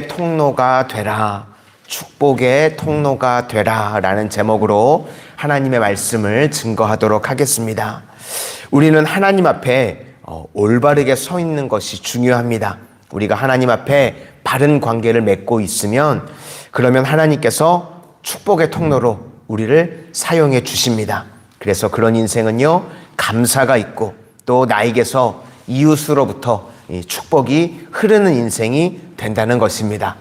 통로가 되라. 축복의 통로가 되라. 라는 제목으로 하나님의 말씀을 증거하도록 하겠습니다. 우리는 하나님 앞에 어, 올바르게 서 있는 것이 중요합니다. 우리가 하나님 앞에 바른 관계를 맺고 있으면 그러면 하나님께서 축복의 통로로 우리를 사용해 주십니다. 그래서 그런 인생은요, 감사가 있고 또 나에게서 이웃으로부터 이 축복이 흐르는 인생이 된다는 것입니다.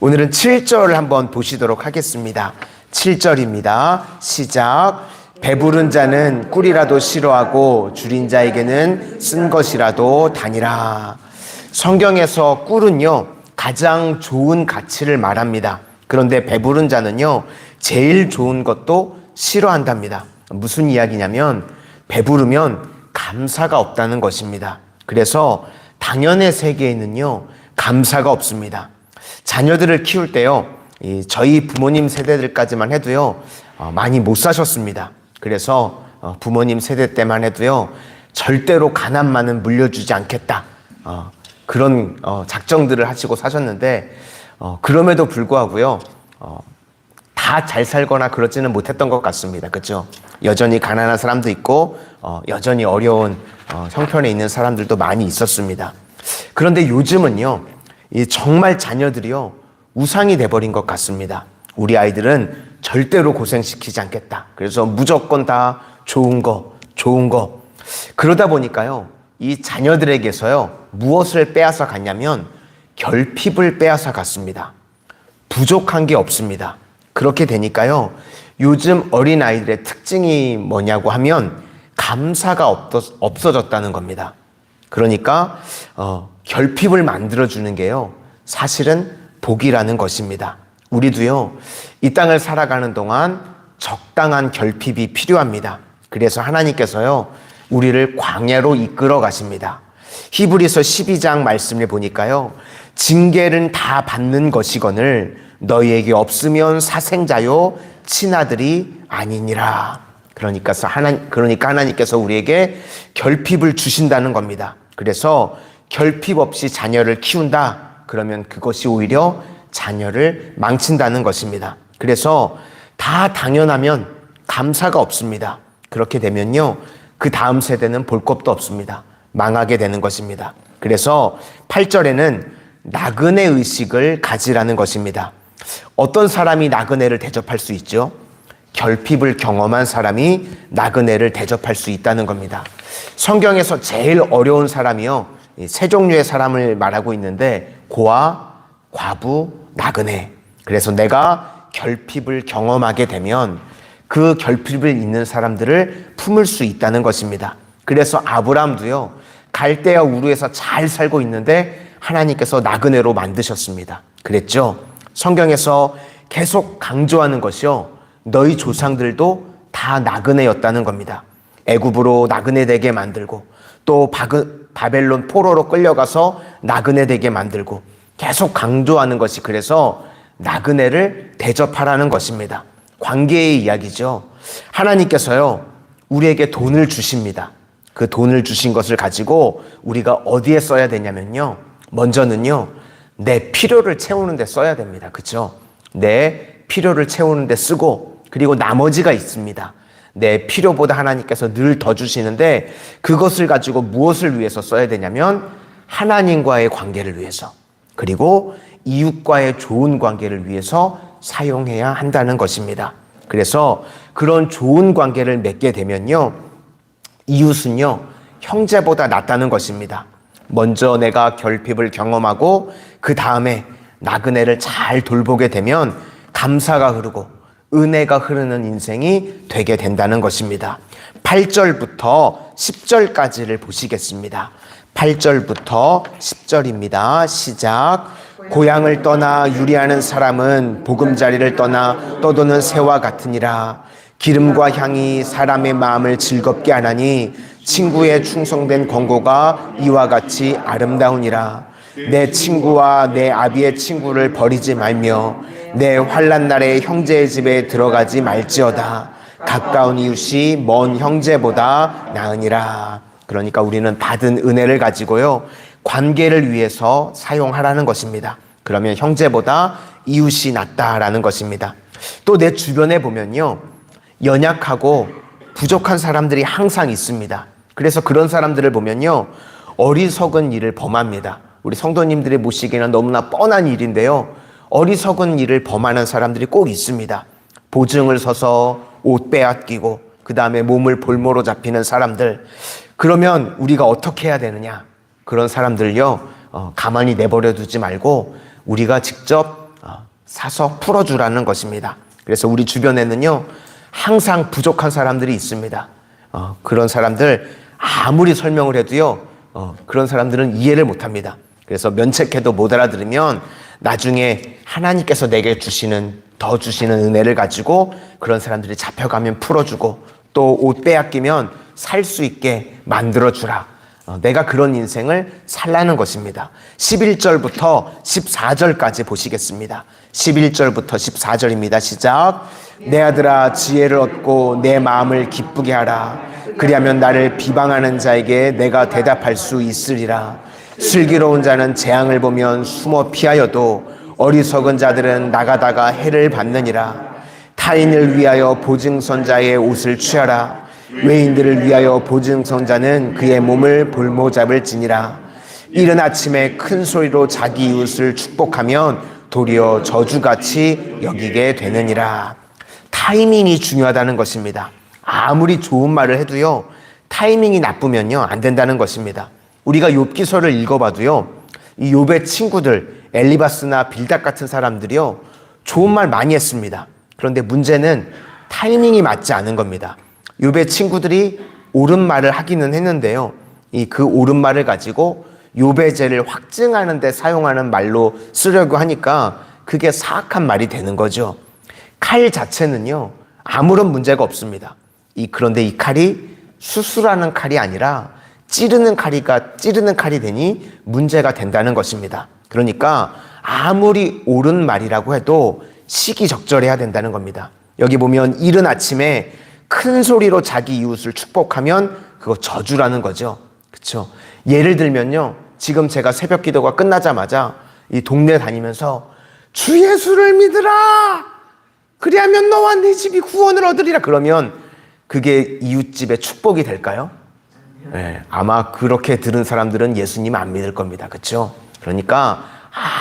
오늘은 7절을 한번 보시도록 하겠습니다. 7절입니다. 시작. 배부른 자는 꿀이라도 싫어하고 줄인 자에게는 쓴 것이라도 다니라. 성경에서 꿀은요, 가장 좋은 가치를 말합니다. 그런데 배부른 자는요, 제일 좋은 것도 싫어한답니다. 무슨 이야기냐면, 배부르면 감사가 없다는 것입니다. 그래서 당연의 세계에는요, 감사가 없습니다. 자녀들을 키울 때요, 이 저희 부모님 세대들까지만 해도요, 어, 많이 못 사셨습니다. 그래서 어, 부모님 세대 때만 해도요, 절대로 가난만은 물려주지 않겠다. 어, 그런 어, 작정들을 하시고 사셨는데, 어, 그럼에도 불구하고요, 어, 다 잘 살거나 그러지는 못했던 것 같습니다. 그죠? 여전히 가난한 사람도 있고, 어, 여전히 어려운 어, 형편에 있는 사람들도 많이 있었습니다. 그런데 요즘은요, 이 정말 자녀들이요, 우상이 돼버린 것 같습니다. 우리 아이들은 절대로 고생시키지 않겠다. 그래서 무조건 다 좋은 거, 좋은 거. 그러다 보니까요, 이 자녀들에게서요, 무엇을 빼앗아 갔냐면, 결핍을 빼앗아 갔습니다. 부족한 게 없습니다. 그렇게 되니까요, 요즘 어린아이들의 특징이 뭐냐고 하면, 감사가 없어, 없어졌다는 겁니다. 그러니까, 어, 결핍을 만들어주는 게요, 사실은 복이라는 것입니다. 우리도요, 이 땅을 살아가는 동안 적당한 결핍이 필요합니다. 그래서 하나님께서요, 우리를 광야로 이끌어 가십니다. 히브리서 12장 말씀을 보니까요, 징계는 다 받는 것이거늘 너희에게 없으면 사생자요, 친아들이 아니니라. 그러니까 하나, 그러니까 하나님께서 우리에게 결핍을 주신다는 겁니다. 그래서 결핍 없이 자녀를 키운다. 그러면 그것이 오히려 자녀를 망친다는 것입니다. 그래서 다 당연하면 감사가 없습니다. 그렇게 되면요. 그 다음 세대는 볼 것도 없습니다. 망하게 되는 것입니다. 그래서 8절에는 나그네 의식을 가지라는 것입니다. 어떤 사람이 나그네를 대접할 수 있죠? 결핍을 경험한 사람이 나그네를 대접할 수 있다는 겁니다. 성경에서 제일 어려운 사람이요. 세 종류의 사람을 말하고 있는데 고아, 과부, 나그네. 그래서 내가 결핍을 경험하게 되면 그 결핍을 있는 사람들을 품을 수 있다는 것입니다. 그래서 아브라함도요. 갈대아 우르에서 잘 살고 있는데 하나님께서 나그네로 만드셨습니다. 그랬죠? 성경에서 계속 강조하는 것이요. 너희 조상들도 다 나그네였다는 겁니다. 애굽으로 나그네 되게 만들고 또 바그, 바벨론 포로로 끌려가서 나그네 되게 만들고 계속 강조하는 것이 그래서 나그네를 대접하라는 것입니다. 관계의 이야기죠. 하나님께서요, 우리에게 돈을 주십니다. 그 돈을 주신 것을 가지고 우리가 어디에 써야 되냐면요. 먼저는요, 내 필요를 채우는 데 써야 됩니다. 그죠? 내 필요를 채우는 데 쓰고, 그리고 나머지가 있습니다. 내 필요보다 하나님께서 늘 더 주시는데 그것을 가지고 무엇을 위해서 써야 되냐면 하나님과의 관계를 위해서 그리고 이웃과의 좋은 관계를 위해서 사용해야 한다는 것입니다. 그래서 그런 좋은 관계를 맺게 되면요. 이웃은요. 형제보다 낫다는 것입니다. 먼저 내가 결핍을 경험하고 그 다음에 나그네를 잘 돌보게 되면 감사가 흐르고 은혜가 흐르는 인생이 되게 된다는 것입니다. 8절부터 10절까지를 보시겠습니다. 8절부터 10절입니다. 시작. 고향을 떠나 유리하는 사람은 보금자리를 떠나 떠도는 새와 같으니라. 기름과 향이 사람의 마음을 즐겁게 하나니 친구의 충성된 권고가 이와 같이 아름다우니라. 내 친구와 내 아비의 친구를 버리지 말며 내 환란 날에 형제의 집에 들어가지 말지어다. 가까운 이웃이 먼 형제보다 나으니라. 그러니까 우리는 받은 은혜를 가지고요. 관계를 위해서 사용하라는 것입니다. 그러면 형제보다 이웃이 낫다라는 것입니다. 또 내 주변에 보면요. 연약하고 부족한 사람들이 항상 있습니다. 그래서 그런 사람들을 보면요. 어리석은 일을 범합니다. 우리 성도님들이 모시기는 너무나 뻔한 일인데요. 어리석은 일을 범하는 사람들이 꼭 있습니다. 보증을 서서 옷 빼앗기고 그 다음에 몸을 볼모로 잡히는 사람들. 그러면 우리가 어떻게 해야 되느냐? 그런 사람들요. 어, 가만히 내버려 두지 말고 우리가 직접 어, 사서 풀어주라는 것입니다. 그래서 우리 주변에는요. 항상 부족한 사람들이 있습니다. 어, 그런 사람들 아무리 설명을 해도요. 어, 그런 사람들은 이해를 못 합니다. 그래서 면책해도 못 알아들으면 나중에 하나님께서 내게 주시는 더 주시는 은혜를 가지고 그런 사람들이 잡혀가면 풀어주고 또 옷 빼앗기면 살 수 있게 만들어 주라. 어, 내가 그런 인생을 살라는 것입니다. 11절부터 14절까지 보시겠습니다. 11절부터 14절입니다. 시작. 내 아들아 지혜를 얻고 내 마음을 기쁘게 하라. 그리하면 나를 비방하는 자에게 내가 대답할 수 있으리라. 슬기로운 자는 재앙을 보면 숨어 피하여도 어리석은 자들은 나가다가 해를 받느니라. 타인을 위하여 보증선자의 옷을 취하라. 외인들을 위하여 보증선자는 그의 몸을 볼모잡을지니라. 이른 아침에 큰 소리로 자기 이웃을 축복하면 도리어 저주같이 여기게 되느니라. 타이밍이 중요하다는 것입니다. 아무리 좋은 말을 해도요, 타이밍이 나쁘면요, 안 된다는 것입니다. 우리가 욥기서를 읽어봐도요, 이 욥의 친구들, 엘리바스나 빌닥 같은 사람들이요, 좋은 말 많이 했습니다. 그런데 문제는 타이밍이 맞지 않은 겁니다. 욥의 친구들이 옳은 말을 하기는 했는데요. 이 그 옳은 말을 가지고 욥의 죄를 확증하는 데 사용하는 말로 쓰려고 하니까 그게 사악한 말이 되는 거죠. 칼 자체는요. 아무런 문제가 없습니다. 이 그런데 이 칼이 수술하는 칼이 아니라 찌르는 칼이가 찌르는 칼이 되니 문제가 된다는 것입니다. 그러니까 아무리 옳은 말이라고 해도 시기적절해야 된다는 겁니다. 여기 보면 이른 아침에 큰 소리로 자기 이웃을 축복하면 그거 저주라는 거죠. 그렇죠? 예를 들면요. 지금 제가 새벽 기도가 끝나자마자 이 동네 다니면서 주 예수를 믿으라. 그리하면 너와 네 집이 구원을 얻으리라. 그러면 그게 이웃집의 축복이 될까요? 네, 아마 그렇게 들은 사람들은 예수님 안 믿을 겁니다. 그렇죠? 그러니까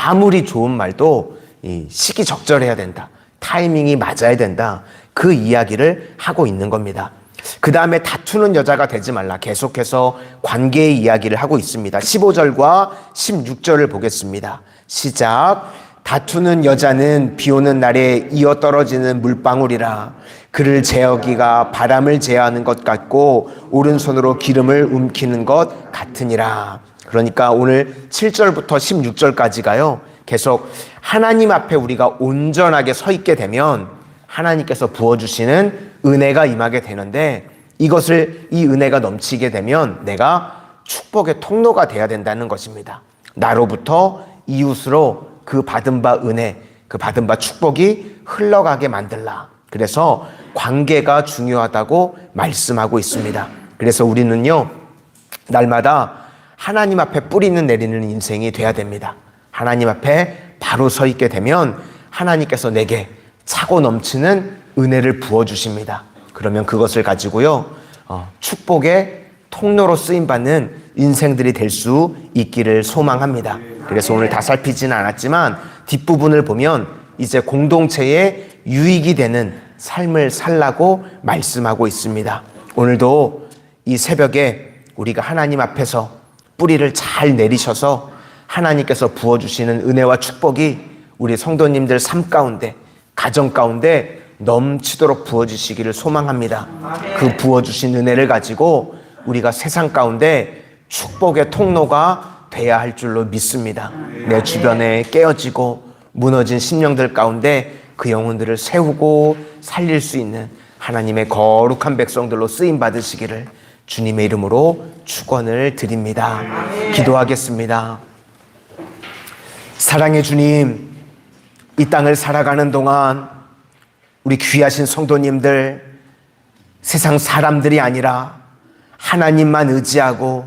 아무리 좋은 말도 이 시기적절해야 된다. 타이밍이 맞아야 된다. 그 이야기를 하고 있는 겁니다. 그 다음에 다투는 여자가 되지 말라. 계속해서 관계의 이야기를 하고 있습니다. 15절과 16절을 보겠습니다. 시작. 다투는 여자는 비 오는 날에 이어 떨어지는 물방울이라. 그를 제어기가 바람을 제어하는 것 같고 오른손으로 기름을 움키는 것 같으니라. 그러니까 오늘 7절부터 16절까지가요. 계속 하나님 앞에 우리가 온전하게 서 있게 되면 하나님께서 부어주시는 은혜가 임하게 되는데 이것을 이 은혜가 넘치게 되면 내가 축복의 통로가 돼야 된다는 것입니다. 나로부터 이웃으로 그 받은 바 은혜, 그 받은 바 축복이 흘러가게 만들라. 그래서 관계가 중요하다고 말씀하고 있습니다. 그래서 우리는요, 날마다 하나님 앞에 뿌리는 내리는 인생이 돼야 됩니다. 하나님 앞에 바로 서 있게 되면 하나님께서 내게 차고 넘치는 은혜를 부어 주십니다. 그러면 그것을 가지고요 어, 축복의 통로로 쓰임 받는 인생들이 될 수 있기를 소망합니다. 그래서 오늘 다 살피지는 않았지만 뒷부분을 보면 이제 공동체에 유익이 되는 삶을 살라고 말씀하고 있습니다. 오늘도 이 새벽에 우리가 하나님 앞에서 뿌리를 잘 내리셔서 하나님께서 부어주시는 은혜와 축복이 우리 성도님들 삶 가운데, 가정 가운데 넘치도록 부어주시기를 소망합니다. 그 부어주신 은혜를 가지고 우리가 세상 가운데 축복의 통로가 돼야 할 줄로 믿습니다. 내 주변에 깨어지고 무너진 심령들 가운데 그 영혼들을 세우고 살릴 수 있는 하나님의 거룩한 백성들로 쓰임 받으시기를 주님의 이름으로 축원을 드립니다. 기도하겠습니다. 사랑의 주님, 이 땅을 살아가는 동안 우리 귀하신 성도님들 세상 사람들이 아니라 하나님만 의지하고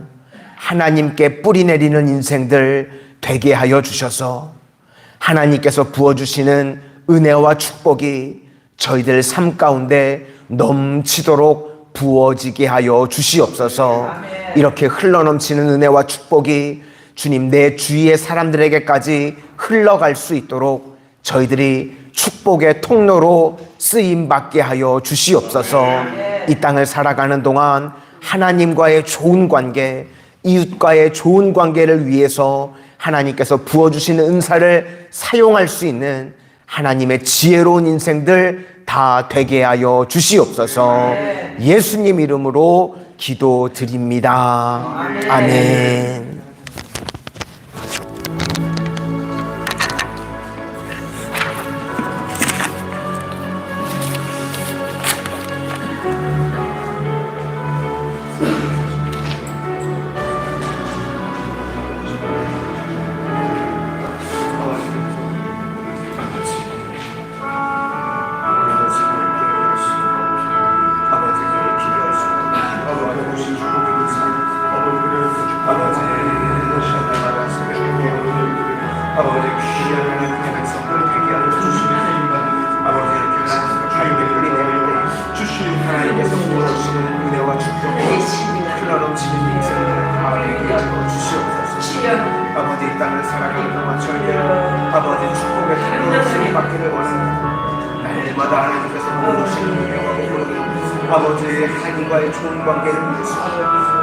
하나님께 뿌리 내리는 인생들 되게 하여 주셔서 하나님께서 부어주시는 은혜와 축복이 저희들 삶 가운데 넘치도록 부어지게 하여 주시옵소서. 이렇게 흘러넘치는 은혜와 축복이 주님 내 주위의 사람들에게까지 흘러갈 수 있도록 저희들이 축복의 통로로 쓰임 받게 하여 주시옵소서. 이 땅을 살아가는 동안 하나님과의 좋은 관계, 이웃과의 좋은 관계를 위해서 하나님께서 부어 주시는 은사를 사용할 수 있는 하나님의 지혜로운 인생들 다 되게 하여 주시옵소서. 예수님 이름으로 기도드립니다. 아멘. 아버지 귀한 하나님의 백성들 되게 하여 주시옵소서. 아버지 이렇게 하나님의 주신 하나님께서 부어주시는 은혜와 축복이 흘러넘치는 인생을 다 되게 하여 주시옵소서. 아버지 이 땅을 살아가는 동안 저희들 아버지 축복의 통로로 쓰임받기를 원합니다. 날마다 하나님께서 부어주시는 은혜와 복을 아버지 하나님과의 좋은 관계를 위해서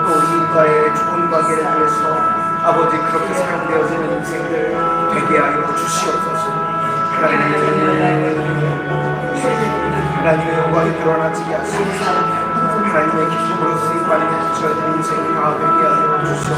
또 이웃과의 좋은 관계를 위해서 아버지 그렇게 사용되어지는 인생들 되게 하여 주시옵소서. 하나님의 하나님의 영광이 드러나지게 하시옵소서. 하나님의 기쁨으로 쓰임받는 저희들 인생이 다 되게 하여 주시옵소서